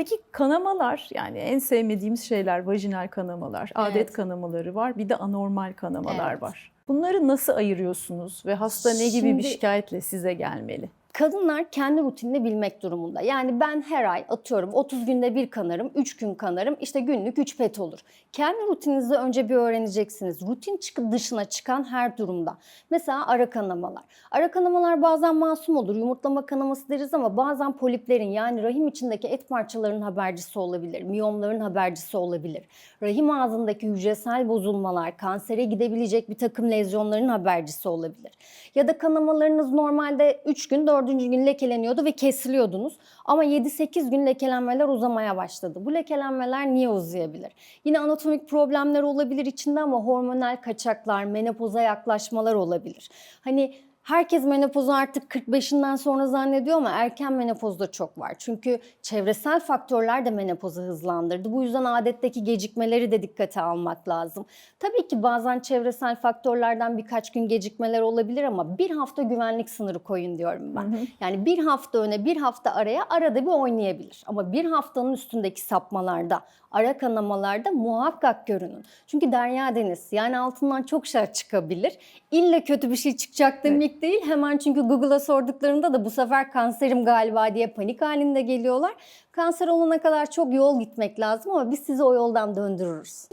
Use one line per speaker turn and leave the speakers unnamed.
Peki kanamalar yani en sevmediğimiz şeyler vajinal kanamalar, adet
Evet.
kanamaları var. Bir de anormal kanamalar
Evet.
var. Bunları nasıl ayırıyorsunuz ve hasta ne gibi bir
Şimdi-
şikayetle size gelmeli?
Kadınlar kendi rutinini bilmek durumunda. Yani ben her ay atıyorum 30 günde bir kanarım, 3 gün kanarım, işte günlük 3 pet olur. Kendi rutininizi önce bir öğreneceksiniz. Rutin dışına çıkan her durumda. Mesela ara kanamalar. Ara kanamalar bazen masum olur, yumurtlama kanaması deriz ama bazen poliplerin yani rahim içindeki et parçalarının habercisi olabilir, miyomların habercisi olabilir. Rahim ağzındaki hücresel bozulmalar, kansere gidebilecek bir takım lezyonların habercisi olabilir. Ya da kanamalarınız normalde 3 gün, 4. gün lekeleniyordu ve kesiliyordunuz. Ama 7-8 gün lekelenmeler uzamaya başladı. Bu lekelenmeler niye uzayabilir? Yine anatomik problemler olabilir içinde ama hormonal kaçaklar, menopoza yaklaşmalar olabilir. Hani Herkes menopozu artık 45'inden sonra zannediyor ama erken menopozda çok var. Çünkü çevresel faktörler de menopozu hızlandırdı. Bu yüzden adetteki gecikmeleri de dikkate almak lazım. Tabii ki bazen çevresel faktörlerden birkaç gün gecikmeler olabilir ama bir hafta güvenlik sınırı koyun diyorum ben. Yani bir hafta öne bir hafta araya arada bir oynayabilir. Ama bir haftanın üstündeki sapmalarda, ara kanamalarda muhakkak görünün. Çünkü derya deniz yani altından çok şey çıkabilir. İlle kötü bir şey çıkacak demek değil. Hemen çünkü Google'a sorduklarında da bu sefer kanserim galiba diye panik halinde geliyorlar. Kanser olana kadar çok yol gitmek lazım ama biz sizi o yoldan döndürürüz.